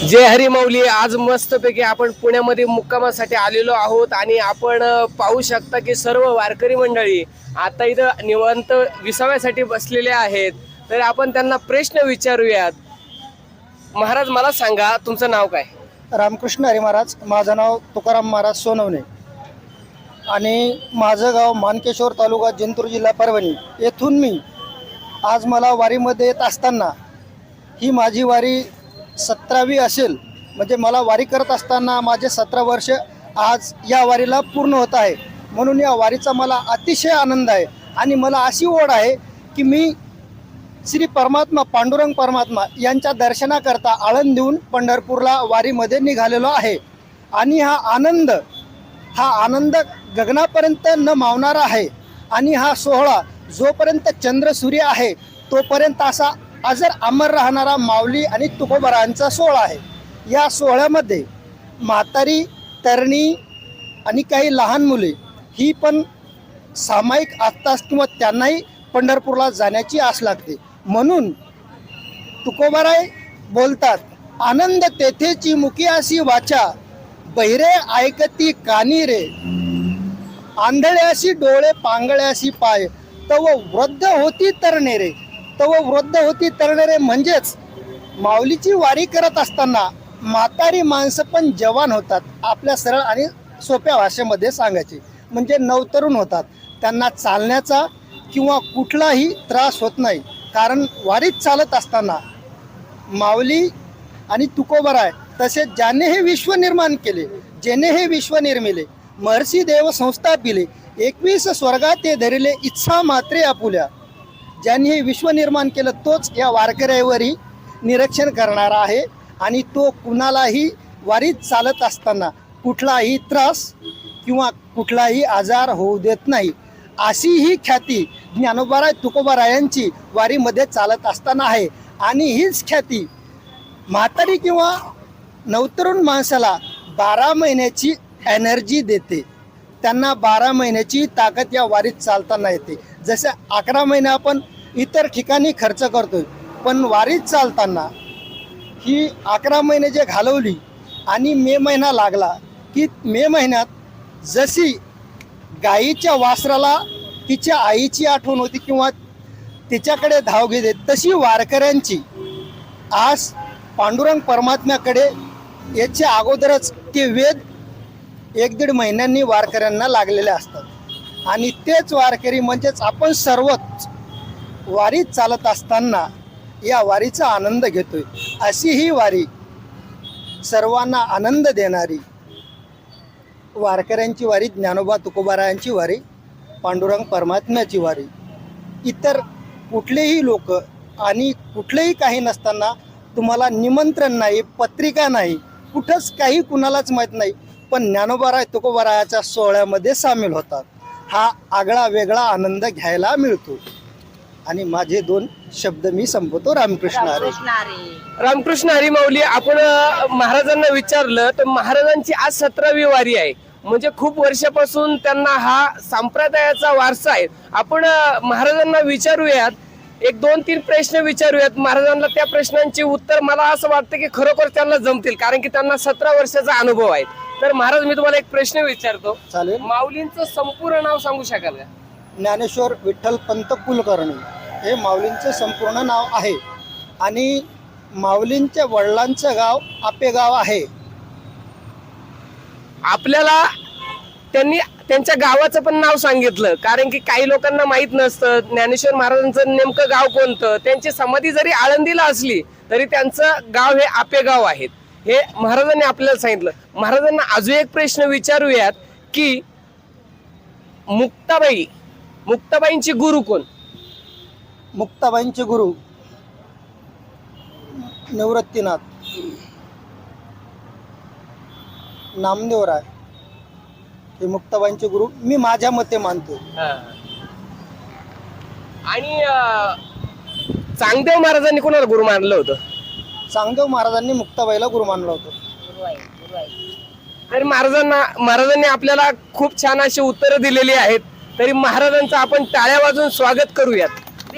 जय हरी माऊली. आज मस्तपैकी आपण पुण्यामध्ये मुक्कामासाठी आलेलो आहोत आणि आपण पाहू शकता की सर्व वारकरी मंडळी आता इथं निवांत विसाव्यासाठी बसलेले आहेत. तर आपण त्यांना प्रश्न विचारूयात. महाराज मला सांगा तुमचं नाव काय? रामकृष्ण हरी महाराज. माझं नाव तुकाराम महाराज सोनवणे. आणि माझं गाव मानकेश्वर तालुका जिंतूर जिल्हा परभणी. येथून मी आज मला वारीमध्ये येत असताना ही माझी वारी सतरावी असेल म्हणजे मला वारी करत असताना माझे सतरा वर्ष आज या वारीला पूर्ण होत आहे. म्हणून या वारीचा मला अतिशय आनंद आहे आणि मला अशी ओढ आहे की मी श्री परमात्मा पांडुरंग परमात्मा यांच्या दर्शनाकरता आळंद देऊन पंढरपूरला वारीमध्ये निघालेलो आहे. आणि हा आनंद हा आनंद गगनापर्यंत न मावणारा आहे आणि हा सोहळा जोपर्यंत चंद्र सूर्य आहे तोपर्यंत असा अजर अमर राहणारा माऊली आणि तुकोबरांचा सोहळा आहे. या सोहळ्यामध्ये म्हातारी तरणी आणि काही लहान मुले ही पण सामायिक असतात किंवा त्यांनाही पंढरपूरला जाण्याची आस लागते. म्हणून तुकोबाराय बोलतात आनंद तेथेची मुखियासी अशी वाचा बहिरे ऐकती कानी रे. आंधळ्याशी डोळे पांगळ्याशी पाय तव वृद्ध होती तरणे रे व वृद्ध होती तरणारे म्हणजेच माऊलीची वारी करत असताना म्हातारी माणसं पण जवान होतात आपल्या सरळ आणि सोप्या भाषेमध्ये सांगायचे. म्हणजे नवतरुण होतात. त्यांना चालण्याचा किंवा कुठलाही त्रास होत नाही. कारण वारीत चालत असताना माऊली आणि तुकोबराय तसेच ज्याने हे विश्व निर्माण केले जेने हे विश्व निर्मिले महर्षी देव संस्थापिले एकवीस स्वर्गात ते धरिले इच्छा मात्रे आपुल्या. ज्यांनी हे विश्व निर्माण केलं तोच या वारकऱ्यावरही निरीक्षण करणारा आहे. आणि तो कुणालाही वारीत चालत असताना कुठलाही त्रास किंवा कुठलाही आजार होऊ देत नाही. अशी ही ख्याती ज्ञानोबाराय तुकोबारायांची वारीमध्ये चालत असताना आहे. आणि हीच ख्याती म्हातारी किंवा नवतरुण माणसाला बारा महिन्याची एनर्जी देते. त्यांना बारा महिन्याची ताकद या वारीत चालताना येते. जसं अकरा महिने आपण इतर ठिकाणी खर्च करतोय. पण वारीत चालताना ही अकरा महिने जे घालवली आणि मे महिना लागला की मे महिन्यात जशी गाईच्या वासराला तिच्या आईची आठवण होती किंवा तिच्याकडे धाव घेते तशी वारकऱ्यांची आज पांडुरंग परमात्म्याकडे याच्या अगोदरच ते वेद एक दीड महिन्यांनी वारकऱ्यांना लागलेले असतात. आणि तेच वारकरी म्हणजेच आपण सर्वच वारीत चालत असताना या वारीचा आनंद घेतोय. अशी ही वारी सर्वांना आनंद देणारी वारकऱ्यांची वारी ज्ञानोबा तुकोबारायांची वारी पांडुरंग परमात्म्याची वारी. इतर कुठलेही लोक आणि कुठलेही काही नसताना तुम्हाला निमंत्रण नाही पत्रिका नाही कुठंच काही कुणालाच माहीत नाही पण ज्ञानोबाराय तुकोबारायाच्या सोहळ्यामध्ये सामील होतात. हा आगळा वेगळा आनंद घ्यायला मिळतो. आणि माझे दोन शब्द मी संपवतो. रामकृष्ण हरे. कृष्ण हरी. रामकृष्ण हरी माऊली आपण अ, महाराजांना विचारलं तर महाराजांची आज सतरावी वारी आहे. म्हणजे खूप वर्षापासून त्यांना हा संप्रदायाचा वारसा आहे. आपण अ, महाराजांना विचारूयात. एक दोन तीन प्रश्न विचारूयात. महाराजांना त्या प्रश्नांची उत्तर मला असं वाटतं की खरोखर त्यांना जमतील कारण की त्यांना सतरा वर्षाचा अनुभव आहे. तर महाराज मी तुम्हाला एक प्रश्न विचारतो. चालेल. माऊलींचं संपूर्ण नाव सांगू शकाल का? ज्ञानेश्वर विठ्ठल पंत कुलकर्णी हे माऊलींचं संपूर्ण नाव आहे. आणि माऊलींच्या वडिलांचं गाव आपेगाव आहे. आपल्याला त्यांनी त्यांच्या गावाचं पण नाव सांगितलं. कारण की काही लोकांना माहीत नसतं ज्ञानेश्वर महाराजांचं नेमकं गाव कोणतं? त्यांची समाधी जरी आळंदीला असली तरी त्यांचं गाव हे आपेगाव आहेत हे महाराजांनी आपल्याला सांगितलं. महाराजांना अजून एक प्रश्न विचारूयात की मुक्ताबाई मुक्ताबाईंची गुरु कोण? मुक्ताबाईंचे गुरु निवृत्तीनाथ. नामदेवराय हे मुक्ताबाईंचे गुरु. मी माझ्या मते मानतो आणि अं, चांगदेव महाराजांनी कोणाला गुरु मानलं होतं? चांगदेव महाराजांनी मुक्ताबाईला गुरु मानलं होतं. तर महाराजांना महाराजांनी आपल्याला खूप छान अशी उत्तरं दिलेली आहेत. तरी महाराजांचं आपण टाळ्या वाजून स्वागत करूयात.